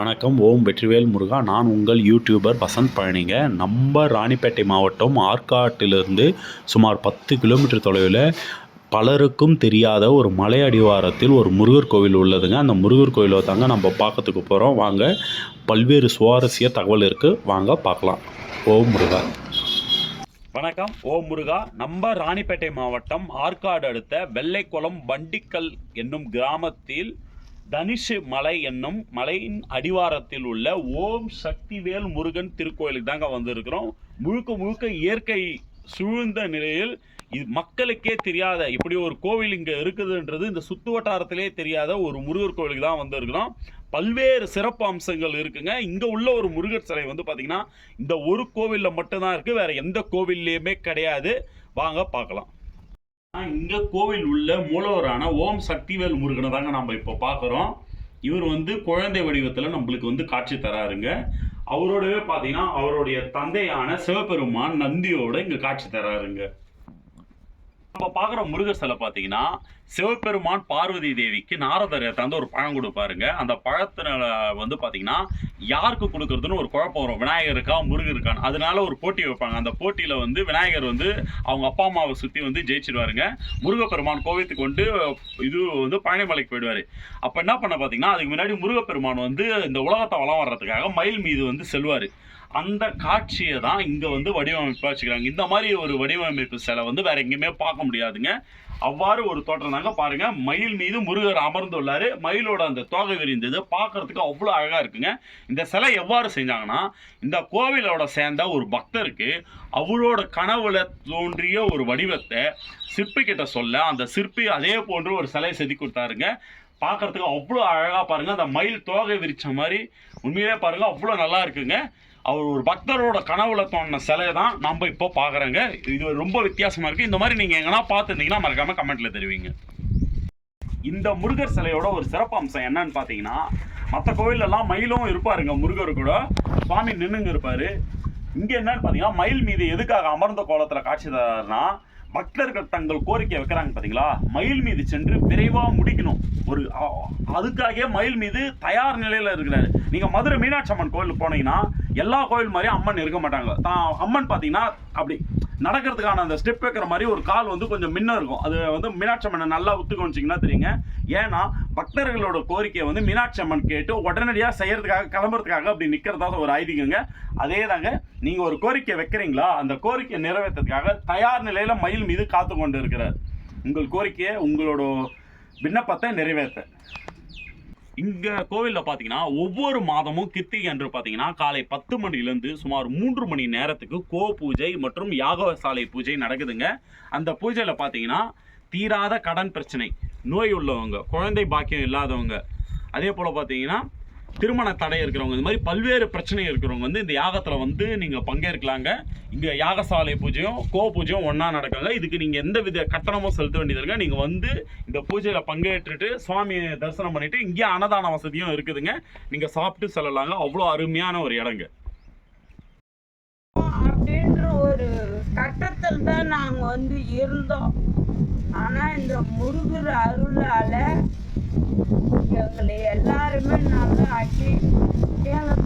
வணக்கம் ஓம் வெற்றிவேல் முருகா. நான் உங்கள் யூடியூபர் வசந்த் பழனிங்க. நம்ம ராணிப்பேட்டை மாவட்டம் ஆற்காட்டிலிருந்து சுமார் பத்து கிலோமீட்டர் தொலைவில் பலருக்கும் தெரியாத ஒரு மலை அடிவாரத்தில் ஒரு முருகர் கோவில் உள்ளதுங்க. அந்த முருகர் கோவிலை தாங்க நம்ம பார்க்கறதுக்கு போகிறோம் வாங்க பல்வேறு சுவாரஸ்ய தகவல் இருக்குது வாங்க பார்க்கலாம். ஓம் முருகா. வணக்கம் ஓம் முருகா. நம்ம ராணிப்பேட்டை மாவட்டம் ஆற்காடு அடுத்த வெள்ளைக்குளம் வண்டிக்கல் என்னும் கிராமத்தில் தனிஷு மலை என்னும் மலையின் அடிவாரத்தில் உள்ள ஓம் சக்திவேல் முருகன் திருக்கோயிலுக்கு தாங்க வந்திருக்கிறோம். முழுக்க முழுக்க இயற்கை சூழ்ந்த நிலையில் இது மக்களுக்கே தெரியாத இப்படி ஒரு கோவில் இங்கே இருக்குதுன்றது இந்த சுத்து வட்டாரத்திலே தெரியாத ஒரு முருகர் கோவிலுக்கு தான் வந்திருக்கிறோம். பல்வேறு சிறப்பு அம்சங்கள் இருக்குங்க. இங்கே உள்ள ஒரு முருகர் சிலை வந்து பார்த்திங்கன்னா இந்த ஒரு கோவிலில் மட்டும்தான் இருக்குது வேறு எந்த கோவில்லையுமே கிடையாது. வாங்க பார்க்கலாம். இங்க கோவில் உள்ள மூலவரான ஓம் சக்திவேல் முருகனை தாங்க நம்ம இப்போ பார்க்குறோம் இவர் வந்து குழந்தை வடிவத்தில் நம்மளுக்கு வந்து காட்சி தராருங்க. அவரோடவே பார்த்தீங்கன்னா அவருடைய தந்தையான சிவபெருமான் நந்தியோட இங்கே காட்சி தராருங்க. நம்ம பார்க்குற முருகர் சிலை பார்த்தீங்கன்னா சிவபெருமான் பார்வதி தேவிக்கு நாரதர் தந்து ஒரு பழம் கொடுப்பாருங்க. அந்த பழத்தினால வந்து பார்த்தீங்கன்னா யாருக்கு கொடுக்கறதுன்னு ஒரு குழப்பம் வரும். விநாயகர் இருக்கா முருகர் இருக்கான்னு. அதனால ஒரு போட்டி வைப்பாங்க. அந்த போட்டியில் வந்து விநாயகர் வந்து அவங்க அப்பா அம்மாவை சுற்றி வந்து ஜெயிச்சிடுவாருங்க முருகப்பெருமான் கோவித்துக்கு கொண்டு இது வந்து பழனிமலைக்கு போயிடுவார். அப்போ என்ன பண்ண பார்த்தீங்கன்னா அதுக்கு முன்னாடி முருகப்பெருமான் வந்து இந்த உலகத்தை வளம் வர்றதுக்காக மயில் மீது வந்து செல்வார். அந்த காட்சியை தான் இங்கே வந்து வடிவமைப்பாக வச்சுக்கிறாங்க. இந்த மாதிரி ஒரு வடிவமைப்பு சிலை வந்து வேற எங்கேயுமே பார்க்க முடியாதுங்க. அவ்வாறு ஒரு தோற்றம் தாங்க பாருங்க. மயில் மீது முருகர் அமர்ந்துள்ளாரு. மயிலோட அந்த தோகை விரிந்தது. பார்க்கறதுக்கு அவ்வளோ அழகா இருக்குங்க. இந்த சிலை எவ்வாறு செஞ்சாங்கன்னா இந்த கோவிலோட சேர்ந்த ஒரு பக்தருக்கு அவரோட கனவுல தோன்றிய ஒரு வடிவத்தை சிற்பி கிட்ட சொல்ல அந்த சிற்பி அதே போன்று ஒரு சிலை செதுக்கி கொடுத்தாருங்க. பார்க்கறதுக்கு அவ்வளோ அழகா பாருங்க. அந்த மயில் தோகை விரிச்ச மாதிரி உண்மையிலே பாருங்க அவ்வளோ நல்லா இருக்குங்க. அவர் ஒரு பக்தரோட கனவுல தோணின சிலை தான் நம்ம இப்போ பார்க்குறோங்க. இது ரொம்ப வித்தியாசமாக இருக்குது இந்த மாதிரி நீங்கள் எங்கன்னா பார்த்துருந்தீங்கன்னா மறக்காமல் கமெண்ட்டில் தெரிவிங்க. இந்த முருகர் சிலையோட ஒரு சிறப்பு அம்சம் என்னன்னு பார்த்தீங்கன்னா மற்ற கோவிலெல்லாம் மயிலும் இருப்பாருங்க முருகர் கூட. சுவாமி நின்றுங்க இருப்பார். இங்கே என்னன்னு பார்த்தீங்கன்னா மயில் மீது எதுக்காக அமர்ந்த கோலத்தில் காட்சி தராருன்னா பக்தர்கள் தங்கள் கோரிக்கை வைக்கிறாங்க பார்த்தீங்களா மயில் மீது சென்று விரைவாக முடிக்கணும். ஒரு அதுக்காகவே மயில் மீது தயார் நிலையில் இருக்கிறாரு. நீங்கள் மதுரை மீனாட்சி அம்மன் கோயிலுக்கு போனீங்கன்னா எல்லா கோயில் மாதிரியும் அம்மன் இருக்க மாட்டாங்க. தான் அம்மன் பார்த்தீங்கன்னா அப்படி நடக்கிறதுக்கான அந்த ஸ்டெப் வைக்கிற மாதிரி ஒரு கால் வந்து கொஞ்சம் மின்ன இருக்கும். அது வந்து மீனாட்சி அம்மனை நல்லா உத்து தெரியுங்க. ஏன்னா பக்தர்களோட கோரிக்கையை வந்து மீனாட்சி அம்மன் கேட்டு உடனடியாக செய்யறதுக்காக கிளம்புறதுக்காக அப்படி நிற்கிறதா ஒரு ஐதீகங்க. அதே தாங்க நீங்கள் ஒரு கோரிக்கை வைக்கிறீங்களா? அந்த கோரிக்கையை நிறைவேற்றதுக்காக தயார் நிலையில் மயில் மீது காத்து கொண்டு இருக்கிறார் உங்கள் கோரிக்கையை உங்களோட விண்ணப்பத்தை நிறைவேற்ற. இங்கே கோவிலில் பார்த்தீங்கன்னா ஒவ்வொரு மாதமும் கிருத்திகை அன்று பார்த்தீங்கன்னா காலை பத்து மணிலேருந்து சுமார் மூன்று மணி நேரத்துக்கு கோ பூஜை மற்றும் யாகசாலை பூஜை நடக்குதுங்க. அந்த பூஜையில் பார்த்தீங்கன்னா தீராத கடன் பிரச்சனை. நோய் உள்ளவங்க குழந்தை பாக்கியம் இல்லாதவங்க. அதே போல் பார்த்தீங்கன்னா திருமண தடை இருக்கிறவங்க இந்த மாதிரி பல்வேறு பிரச்சனை இருக்கிறவங்க வந்து இந்த யாகத்தில் வந்து நீங்கள் பங்கேற்கலாங்க. இங்கே யாகசாலை பூஜையும் கோ பூஜையும் ஒன்றா நடக்குங்க. இதுக்கு நீங்கள் எந்த வித கட்டணமும் செலுத்த வேண்டியது இல்லைங்க. நீங்கள் வந்து இந்த பூஜையில் பங்கேற்றுட்டு சுவாமியை தரிசனம் பண்ணிவிட்டு இங்கேயே அன்னதான வசதியும் இருக்குதுங்க. நீங்கள் சாப்பிட்டு செல்லலாங்க. அவ்வளோ அருமையான ஒரு இடங்க. அப்படின்ற ஒரு கட்டத்தில் தான் நாங்கள் வந்து இருந்தோம். ஆனால் இந்த முருகர் அருளால் எல்லாருமே நல்லா ஆக்கி எங்களை